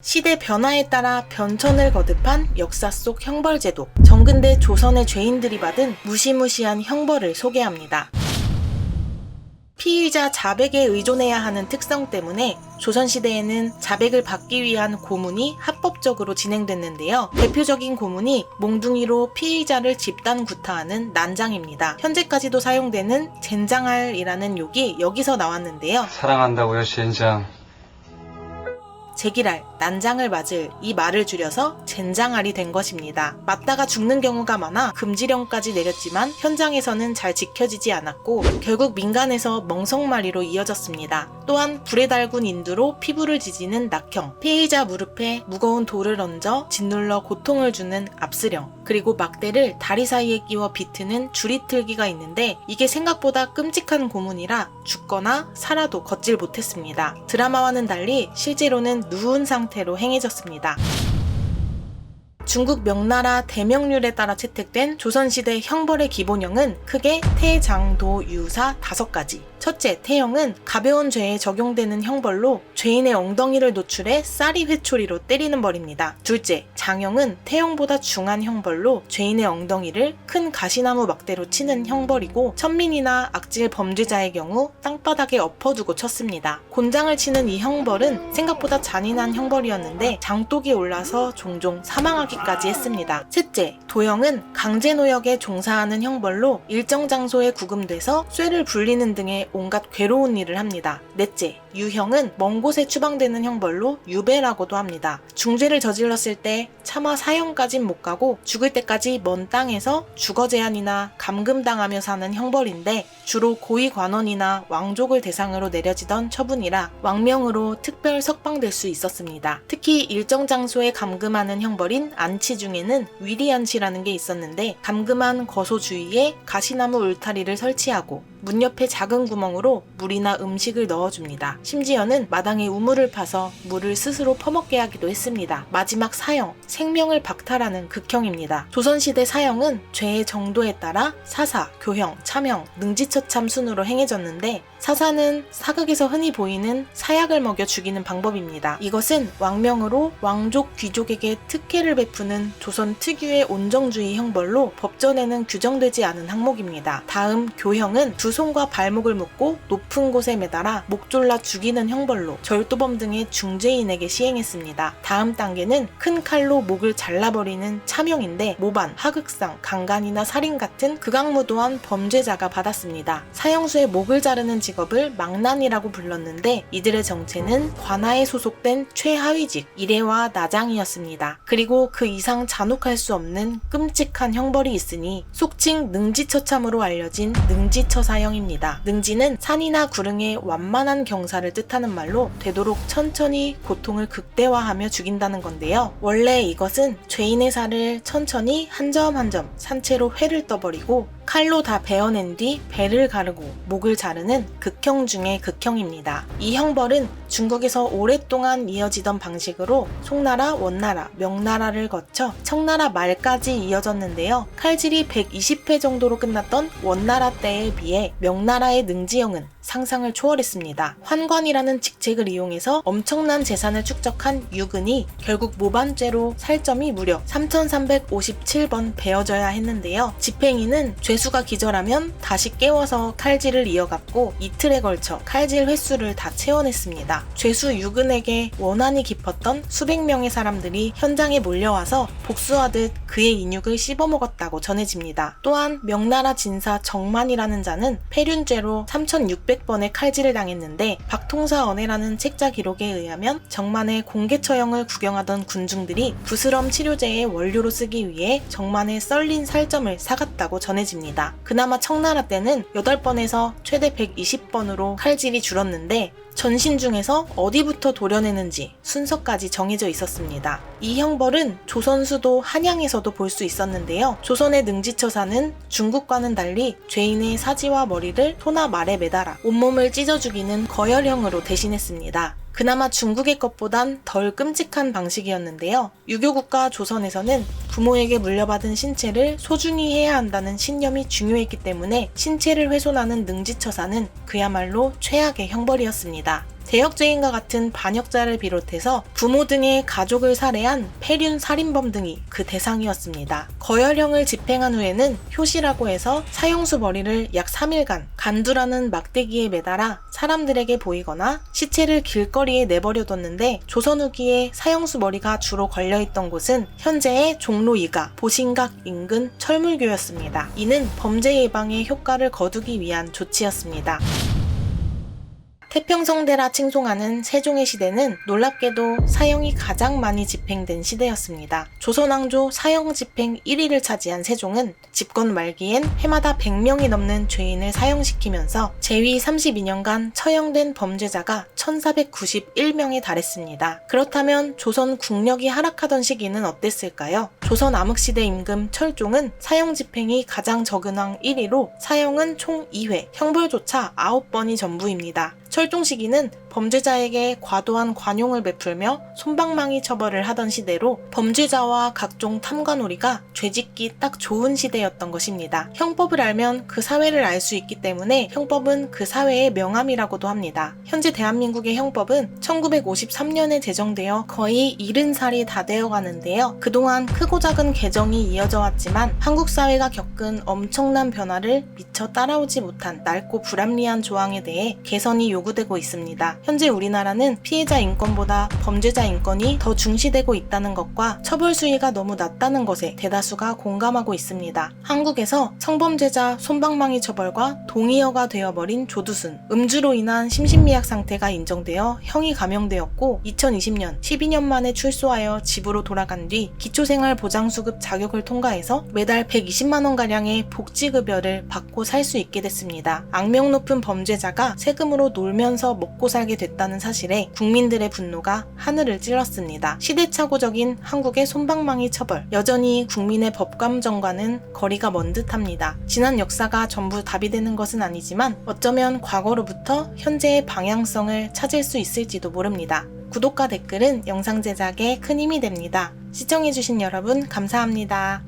시대 변화에 따라 변천을 거듭한 역사 속 형벌제도. 정근대 조선의 죄인들이 받은 무시무시한 형벌을 소개합니다. 피의자 자백에 의존해야 하는 특성 때문에 조선시대에는 자백을 받기 위한 고문이 합법적으로 진행됐는데요. 대표적인 고문이 몽둥이로 피의자를 집단 구타하는 난장입니다. 현재까지도 사용되는 젠장할이라는 욕이 여기서 나왔는데요. 사랑한다고요, 시인장. 제기랄, 난장을 맞을 이 말을 줄여서 젠장알이 된 것입니다. 맞다가 죽는 경우가 많아 금지령까지 내렸지만 현장에서는 잘 지켜지지 않았고 결국 민간에서 멍석마리로 이어졌습니다. 또한 불에 달군 인두로 피부를 지지는 낙형, 피해자 무릎에 무거운 돌을 얹어 짓눌러 고통을 주는 압스령, 그리고 막대를 다리 사이에 끼워 비트는 줄이틀기가 있는데 이게 생각보다 끔찍한 고문이라 죽거나 살아도 걷질 못했습니다. 드라마와는 달리 실제로는 누운 상태로 행해졌습니다. 중국 명나라 대명률에 따라 채택된 조선시대 형벌의 기본형은 크게 태장도 유사 다섯 가지. 첫째, 태형은 가벼운 죄에 적용되는 형벌로 죄인의 엉덩이를 노출해 쌀이 회초리로 때리는 벌입니다. 둘째, 장형은 태형보다 중한 형벌로 죄인의 엉덩이를 큰 가시나무 막대로 치는 형벌이고 천민이나 악질 범죄자의 경우 땅바닥에 엎어두고 쳤습니다. 곤장을 치는 이 형벌은 생각보다 잔인한 형벌이었는데 장독이 올라서 종종 사망하기까지 했습니다. 셋째, 도형은 강제 노역에 종사하는 형벌로 일정 장소에 구금돼서 쇠를 불리는 등의 온갖 괴로운 일을 합니다. 넷째, 유형은 먼 곳에 추방되는 형벌로 유배라고도 합니다. 중죄를 저질렀을 때 차마 사형까진 못 가고 죽을 때까지 먼 땅에서 주거 제한이나 감금당하며 사는 형벌인데 주로 고위 관원이나 왕족을 대상으로 내려지던 처분이라 왕명으로 특별 석방될 수 있었습니다. 특히 일정 장소에 감금하는 형벌인 안치 중에는 위리안치라는 게 있었는데 감금한 거소 주위에 가시나무 울타리를 설치하고 문 옆에 작은 구멍으로 물이나 음식을 넣어줍니다. 심지어는 마당 에 우물을 파서 물을 스스로 퍼먹게 하기도 했습니다. 마지막 사형, 생명을 박탈하는 극형입니다. 조선시대 사형은 죄의 정도에 따라 사사, 교형, 참형, 능지처참 순으로 행해졌는데 사사는 사극에서 흔히 보이는 사약을 먹여 죽이는 방법입니다. 이것은 왕명으로 왕족 귀족에게 특혜를 베푸는 조선 특유의 온정주의 형벌로 법전에는 규정되지 않은 항목입니다. 다음 교형은 두 손과 발목을 묶고 높은 곳에 매달아 목 졸라 죽이는 형벌로 절도범 등의 중죄인에게 시행했습니다. 다음 단계는 큰 칼로 목을 잘라버리는 참형인데 모반, 하극상, 강간이나 살인 같은 극악무도한 범죄자가 받았습니다. 사형수의 목을 자르는 직업을 망난이라고 불렀는데 이들의 정체는 관아에 소속된 최하위직 이래와 나장이었습니다. 그리고 그 이상 잔혹할 수 없는 끔찍한 형벌이 있으니 속칭 능지처참으로 알려진 능지처사형입니다. 능지는 산이나 구릉의 완만한 경사를 뜻하는 말로 되도록 천천히 고통을 극대화하며 죽인다는 건데요. 원래 이것은 죄인의 살을 천천히 한 점 한 점 산채로 회를 떠버리고 칼로 다 베어낸 뒤 배를 가르고 목을 자르는 극형 중의 극형입니다. 이 형벌은 중국에서 오랫동안 이어지던 방식으로 송나라, 원나라, 명나라를 거쳐 청나라 말까지 이어졌는데요. 칼질이 120회 정도로 끝났던 원나라 때에 비해 명나라의 능지형은 상상을 초월했습니다. 환관이라는 직책을 이용해서 엄청난 재산을 축적한 유근이 결국 모반죄로 살점이 무려 3357번 베어져야 했는데요. 집행인은 죄수가 기절하면 다시 깨워서 칼질을 이어갔고 이틀에 걸쳐 칼질 횟수를 다 채워냈습니다. 죄수 유근에게 원한이 깊었던 수백 명의 사람들이 현장에 몰려와서 복수하듯 그의 인육을 씹어먹었다고 전해집니다. 또한 명나라 진사 정만이라는 자는 폐륜죄로 3600번의 칼질을 당했는데 박통사 언해라는 책자 기록에 의하면 정만의 공개 처형을 구경하던 군중들이 부스럼 치료제의 원료로 쓰기 위해 정만의 썰린 살점을 사갔다고 전해집니다. 그나마 청나라 때는 8번에서 최대 120번으로 칼질이 줄었는데 전신 중에서 어디부터 도려내는지 순서까지 정해져 있었습니다. 이 형벌은 조선 수도 한양에서도 볼 수 있었는데요. 조선의 능지처사는 중국과는 달리 죄인의 사지와 머리를 소나 말에 매달아 온몸을 찢어 죽이는 거열형으로 대신했습니다. 그나마 중국의 것보단 덜 끔찍한 방식이었는데요. 유교 국가 조선에서는 부모에게 물려받은 신체를 소중히 해야 한다는 신념이 중요했기 때문에 신체를 훼손하는 능지처사는 그야말로 최악의 형벌이었습니다. 대역죄인과 같은 반역자를 비롯해서 부모 등의 가족을 살해한 폐륜 살인범 등이 그 대상이었습니다. 거열형을 집행한 후에는 효시라고 해서 사형수 머리를 약 3일간 간두라는 막대기에 매달아 사람들에게 보이거나 시체를 길거리에 내버려뒀는데 조선 후기에 사형수 머리가 주로 걸려있던 곳은 현재의 종로 2가 보신각 인근 철물교였습니다. 이는 범죄 예방에 효과를 거두기 위한 조치였습니다. 태평성대라 칭송하는 세종의 시대는 놀랍게도 사형이 가장 많이 집행된 시대였습니다. 조선왕조 사형 집행 1위를 차지한 세종은 집권 말기엔 해마다 100명이 넘는 죄인을 사형시키면서 재위 32년간 처형된 범죄자가 1491명에 달했습니다. 그렇다면 조선 국력이 하락하던 시기는 어땠을까요? 조선 암흑시대 임금 철종은 사형 집행이 가장 적은 왕 1위로 사형은 총 2회, 형벌조차 9번이 전부입니다. 철종 시기는 범죄자에게 과도한 관용을 베풀며 솜방망이 처벌을 하던 시대로 범죄자와 각종 탐관오리가 죄짓기 딱 좋은 시대였던 것입니다. 형법을 알면 그 사회를 알 수 있기 때문에 형법은 그 사회의 명암이라고도 합니다. 현재 대한민국의 형법은 1953년에 제정되어 거의 70살이 다 되어 가는데요. 그동안 크고 작은 개정이 이어져 왔지만 한국 사회가 겪은 엄청난 변화를 미처 따라오지 못한 낡고 불합리한 조항에 대해 개선이 요구되고 있습니다. 현재 우리나라는 피해자 인권보다 범죄자 인권이 더 중시되고 있다는 것과 처벌 수위가 너무 낮다는 것에 대다수가 공감하고 있습니다. 한국에서 성범죄자 손방망이 처벌과 동의어가 되어버린 조두순, 음주로 인한 심신미약 상태가 인정되어 형이 감형되었고 2020년 12년 만에 출소하여 집으로 돌아간 뒤 기초생활보장수급 자격을 통과해서 매달 120만 원가량의 복지급여를 받고 살 수 있게 됐습니다. 악명 높은 범죄자가 세금으로 놀면서 먹고 살게 됐다는 사실에 국민들의 분노가 하늘을 찔렀습니다. 시대착오적인 한국의 손방망이 처벌, 여전히 국민의 법감정과는 거리가 먼 듯합니다. 지난 역사가 전부 답이 되는 것은 아니지만 어쩌면 과거로부터 현재의 방향성을 찾을 수 있을지도 모릅니다. 구독과 댓글은 영상 제작에 큰 힘이 됩니다. 시청해주신 여러분 감사합니다.